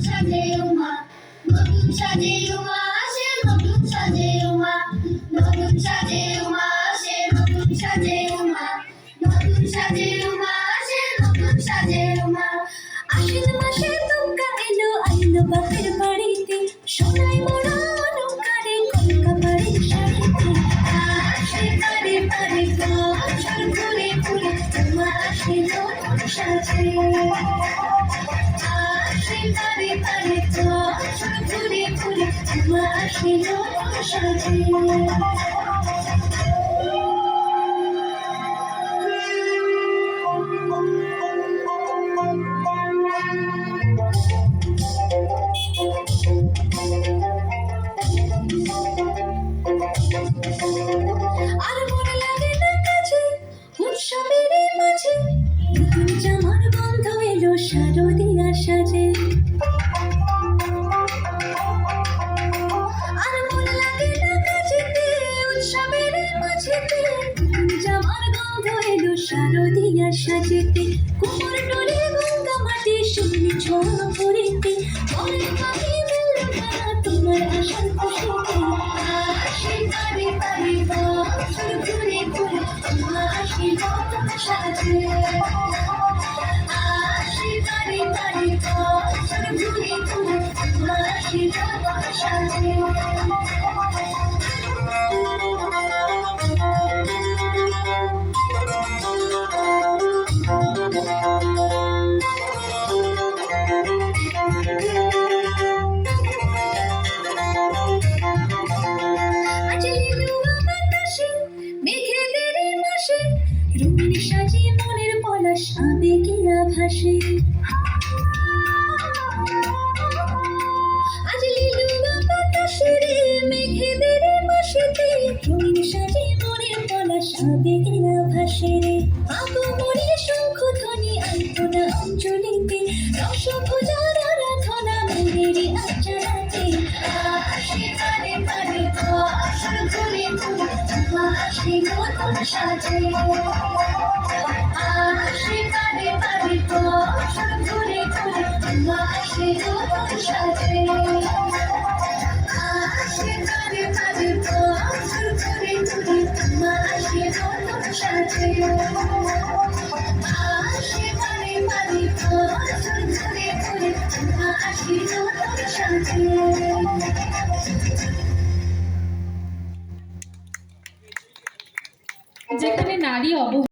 সাজে উমা নতুন সাজে উমা আসে নতুন সাজে উমা নতুন সাজে উমা আসে নতুন সাজে উমা নতুন সাজে উমা আসে নতুন সাজে উমা আশ্বিন মাসে দুর্গা এলো আইলো বাপের বাড়িতে সোনাই মোড়া নৌকারে কলকা বাড়ি শাড়িতে আসে পারে পারে বছর ঘুরে ঘুরে উমা আসে নতুন সাজে আসে পারে পারে ঘুরে ঘুরে উমা সাজে আর মনে লাগে না কাছে উৎসবের মাঝে জামার গন্ধ এলো শারদিয়া শারদিয়া সাজেতে কুমোর ডোলে গঙ্গা মাটি শুনি ছোঁয়া পড়িতে তোমার আশার খুশিতে। আসে সাজে। পলাশ আবেগিয়া ভাসে রে আগমনে শঙ্খ ধ্বনি আলপনা অঞ্জলিতে আসে পারে পারে বছর ঘুরে আসে নতুন সাজে। ঘুরে সাজে। যেখানে নারী অব